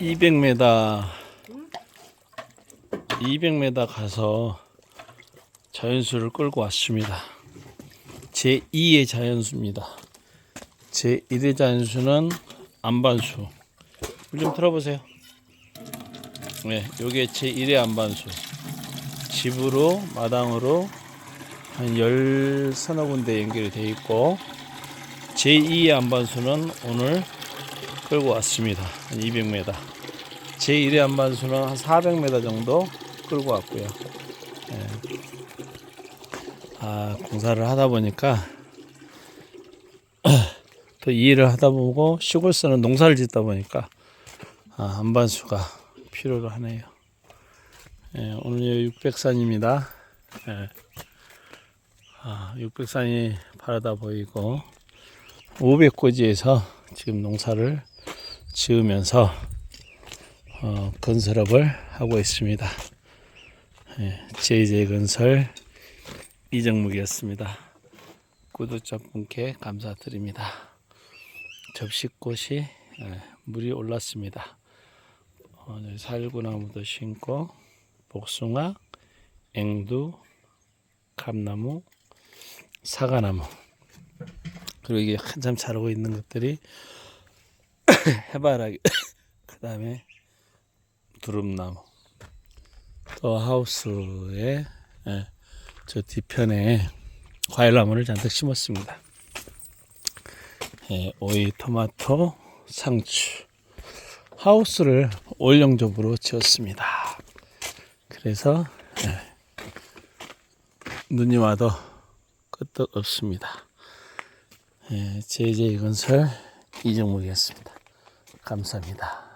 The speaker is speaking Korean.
200m 200m 가서 자연수를 끌고 왔습니다. 제 2의 자연수입니다. 제 1의 자연수는 안반수. 물좀 틀어보세요. 네, 요게 제 1의 안반수. 집으로 마당으로 한열 서너 군데 연결이 되어 있고 제 2의 안반수는 오늘 끌고 왔습니다. 한 200m. 제 1의 안반수는 한 400m 정도 끌고 왔고요. 예. 아, 공사를 하다 보니까 또 이 일을 하다 보고 시골서는 농사를 짓다 보니까 아, 안반수가 필요로 하네요. 예, 오늘 육백산입니다. 예. 아, 육백산이 바라다 보이고 500고지에서 지금 농사를 지으면서 어, 건설업을 하고 있습니다. 예, JJ 건설 이정묵이었습니다. 구독자분께 감사드립니다. 접시꽃이 예, 물이 올랐습니다. 어, 네, 살구나무도 심고 복숭아, 앵두, 감나무, 사과나무 그리고 이게 한참 자라고 있는 것들이 해바라기 그 다음에 두릅나무 또 하우스에 예, 저 뒤편에 과일나무를 잔뜩 심었습니다. 예, 오이, 토마토, 상추 하우스를 올영접으로 지었습니다. 그래서 예, 눈이 와도 끄떡 없습니다. 예, JJ 건설 이정목이었습니다. 감사합니다.